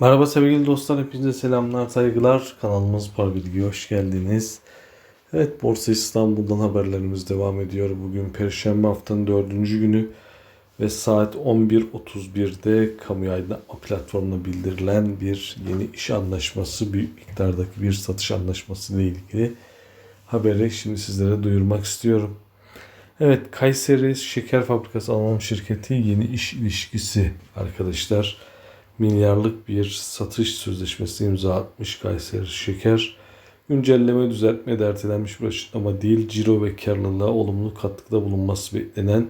Merhaba sevgili dostlar, hepinize selamlar, saygılar. Kanalımız Par Bilgi, hoş geldiniz. Evet, Borsa İstanbul'dan haberlerimiz devam ediyor. Bugün Perşembe haftanın dördüncü günü ve saat 11.31'de kamu aydınlatma platformuna bildirilen bir yeni iş anlaşması, büyük miktardaki bir satış anlaşması ile ilgili haberi şimdi sizlere duyurmak istiyorum. Evet, Kayseri Şeker Fabrikası Anonim Şirketi yeni iş ilişkisi arkadaşlar milyarlık bir satış sözleşmesi imza atmış Kayseri Şeker. Güncelleme düzeltme de ertelenmiş bir açıklama değil. Ciro ve karlılığa olumlu katkıda bulunması beklenen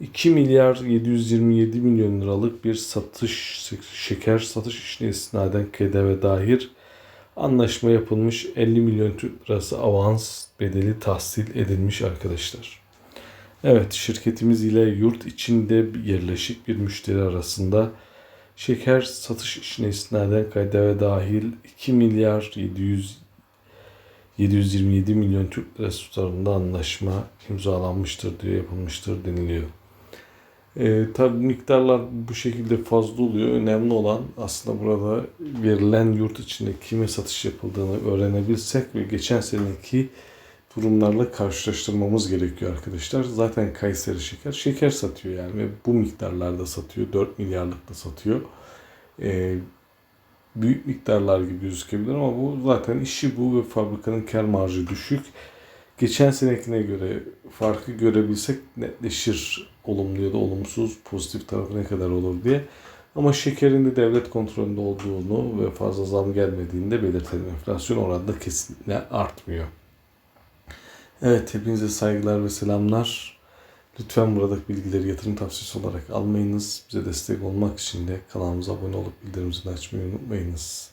2 milyar 727 milyon liralık bir satış şeker satış işine istinaden KDV dahil anlaşma yapılmış 50 milyon Türk lirası avans bedeli tahsil edilmiş arkadaşlar. Evet şirketimiz ile yurt içinde yerleşik bir müşteri arasında şeker satış işine istinaden KDV dahil 2 milyar 700 727 milyon Türk lirası tutarında anlaşma imzalanmıştır diye yapılmıştır deniliyor. E, tabi miktarlar bu şekilde fazla oluyor. Önemli olan aslında burada verilen yurt içinde kime satış yapıldığını öğrenebilsek ve geçen seneki durumlarla karşılaştırmamız gerekiyor arkadaşlar. Zaten Kayseri Şeker şeker satıyor yani ve bu miktarlarda satıyor. 4 milyarlık da satıyor. Ee, büyük miktarlar gibi gözükebilir ama bu zaten işi bu ve fabrikanın kar marjı düşük. Geçen senekine göre farkı görebilsek netleşir olumlu ya da olumsuz pozitif tarafı ne kadar olur diye. Ama şekerin de devlet kontrolünde olduğunu ve fazla zam gelmediğini de belirtelim. Enflasyon oranında kesinlikle artmıyor. Evet hepinize saygılar ve selamlar. Lütfen buradaki bilgileri yatırım tavsiyesi olarak almayınız. Bize destek olmak için de kanalımıza abone olup bildirim zilini açmayı unutmayınız.